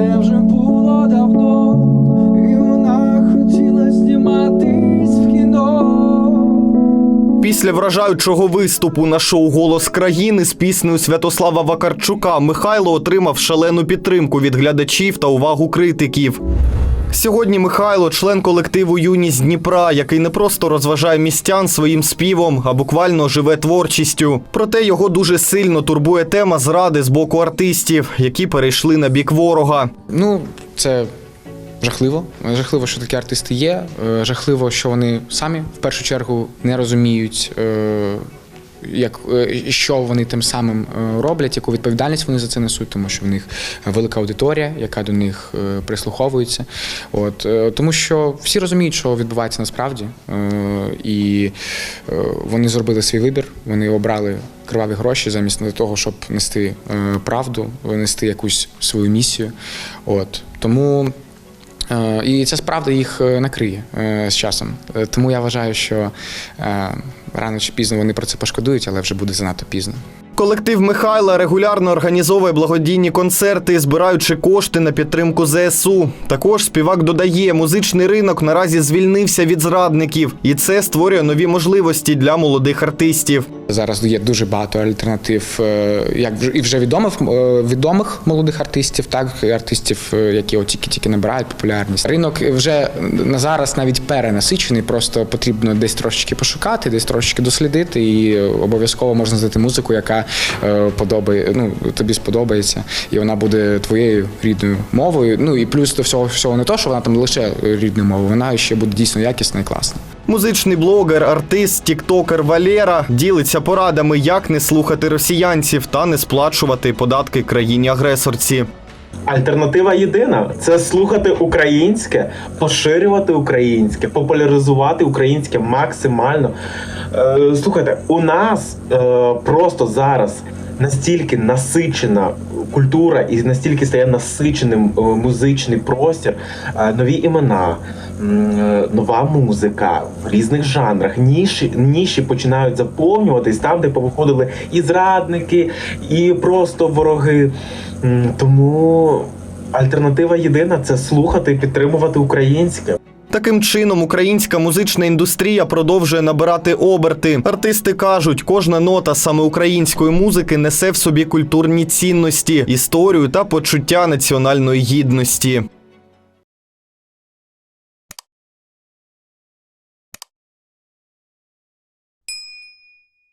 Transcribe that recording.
це вже було давно, і вона хотіла зніматись в кіно. Після вражаючого виступу на шоу Голос країни з піснею Святослава Вакарчука Михайло отримав шалену підтримку від глядачів та увагу критиків. Сьогодні Михайло член колективу Юність Дніпра, який не просто розважає містян своїм співом, а буквально живе творчістю. Проте його дуже сильно турбує тема зради з боку артистів, які перейшли на бік ворога. Ну, це жахливо. Жахливо, що такі артисти є. Е, Жахливо, що вони самі в першу чергу не розуміють, е, як, е, що вони тим самим е, роблять, яку відповідальність вони за це несуть, тому що в них велика аудиторія, яка до них е, прислуховується. От, тому що всі розуміють, що відбувається насправді. І вони зробили свій вибір, вони обрали криваві гроші замість того, щоб нести правду, нести якусь свою місію. От. Тому І це справді їх е, накриє е, з часом. Е, Тому я вважаю, що е, рано чи пізно вони про це пошкодують, але вже буде занадто пізно. Колектив Михайла регулярно організовує благодійні концерти, збираючи кошти на підтримку ЗСУ. Також співак додає, музичний ринок наразі звільнився від зрадників, і це створює нові можливості для молодих артистів. Зараз є дуже багато альтернатив, е, як і вже відомих е, відомих молодих артистів, так і артистів, е, які от тільки тільки набирають популярність. Ринок вже на зараз навіть перенасичений. Просто потрібно десь трошечки пошукати, десь трошечки дослідити, і обов'язково можна знайти музику, яка подобає, ну тобі сподобається, і вона буде твоєю рідною мовою. Ну і плюс до всього всього не то, що вона там лише рідною мовою, вона ще буде дійсно якісна і класна. Музичний блогер, артист, тіктокер Валера ділиться порадами, як не слухати росіянців та не сплачувати податки країні-агресорці. Альтернатива єдина це слухати українське, поширювати українське, популяризувати українське максимально. Е, слухайте, у нас е, просто зараз настільки насичена культура і настільки стає насиченим е, музичний простір, е, нові імена. е, Нова музика в різних жанрах. Ніші, ніші починають заповнюватись там, де повиходили і зрадники, і просто вороги. Тому альтернатива єдина це слухати і підтримувати українське. Таким чином, українська музична індустрія продовжує набирати оберти. Артисти кажуть, кожна нота саме української музики несе в собі культурні цінності, історію та почуття національної гідності.